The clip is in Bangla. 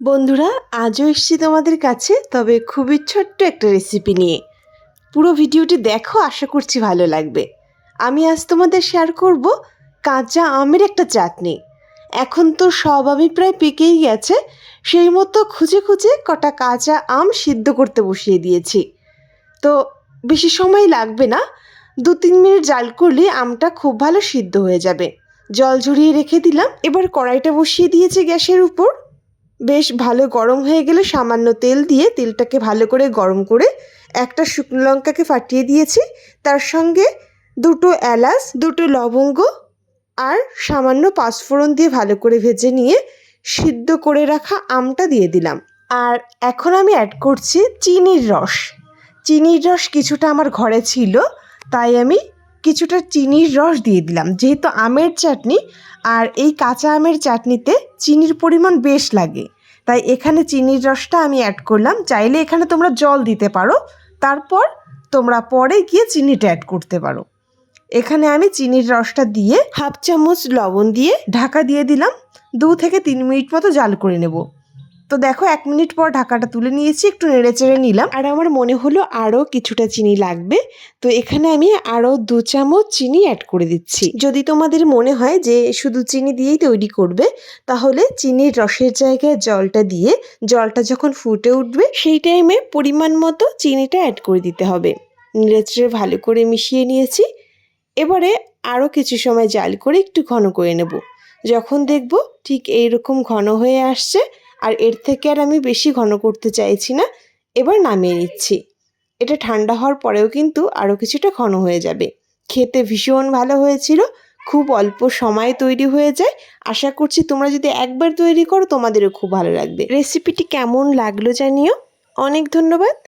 বন্ধুরা, আজও এসেছি তোমাদের কাছে, তবে খুবই ছোট্ট একটা রেসিপি নিয়ে। পুরো ভিডিওটি দেখো, আশা করছি ভালো লাগবে। আমি আজ তোমাদের শেয়ার করব কাঁচা আমের একটা চাটনি। এখন তো সব আমি প্রায় পেকেই গেছে, সেই মতো খুঁজে খুঁজে কটা কাঁচা আম সিদ্ধ করতে বসিয়ে দিয়েছি। তো বেশি সময় লাগবে না, দু তিন মিনিট জাল করলে আমটা খুব ভালো সিদ্ধ হয়ে যাবে। জল ঝরিয়ে রেখে দিলাম, এবার কড়াইটা বসিয়ে দিয়েছি গ্যাসের উপর। বেশ ভালো গরম হয়ে গেলে সামান্য তেল দিয়ে তেলটাকে ভালো করে গরম করে একটা শুকনো লঙ্কাকে ফাটিয়ে দিয়েছি। তার সঙ্গে দুটো এলাচ, দুটো লবঙ্গ আর সামান্য পাঁচফোড়ন দিয়ে ভালো করে ভেজে নিয়ে সিদ্ধ করে রাখা আমটা দিয়ে দিলাম। আর এখন আমি অ্যাড করছি চিনির রস। চিনির রস কিছুটা আমার ঘরে ছিল, তাই আমি কিছুটা চিনির রস দিয়ে দিলাম। যেহেতু আমের চাটনি, আর এই কাঁচা আমের চাটনিতে চিনির পরিমাণ বেশ লাগে। তাই এখানে চিনির রসটা আমি অ্যাড করলাম। চাইলে এখানে তোমরা জল দিতে পারো। তারপর তোমরা পরে গিয়ে চিনিটা অ্যাড করতে পারো। এখানে আমি চিনির রসটা দিয়ে হাফ চামচ লবণ দিয়ে ঢাকা দিয়ে দিলাম। দু থেকে তিন মিনিট মতো জাল করে নেব। তো দেখো, এক মিনিট পর ঢাকাটা তুলে নিয়েছি, একটু নেড়ে চেড়ে নিলাম। আর আমার মনে হলো আরও কিছুটা চিনি লাগবে, তো এখানে আমি আরও দু চামচ চিনি অ্যাড করে দিচ্ছি। যদি তোমাদের মনে হয় যে শুধু চিনি দিয়েই তৈরি করবে, তাহলে চিনির রসের জায়গায় জলটা দিয়ে, জলটা যখন ফুটে উঠবে, সেই টাইমে পরিমাণ মতো চিনিটা অ্যাড করে দিতে হবে। নেড়ে ভালো করে মিশিয়ে নিয়েছি। এবারে আরও কিছু সময় জাল করে একটু ঘন করে নেব। যখন দেখব ঠিক এইরকম ঘন হয়ে আসছে আর এর থেকে আর আমি বেশি ঘন করতে চাইছি না, এবার নামিয়ে নিচ্ছি। এটা ঠান্ডা হওয়ার পরেও কিন্তু আরও কিছুটা ঘন হয়ে যাবে। খেতে ভীষণ ভালো হয়েছিল, খুব অল্প সময় তৈরি হয়ে যায়। আশা করছি তোমরা যদি একবার তৈরি করো তোমাদেরও খুব ভালো লাগবে। রেসিপিটি কেমন লাগল জানিও। অনেক ধন্যবাদ।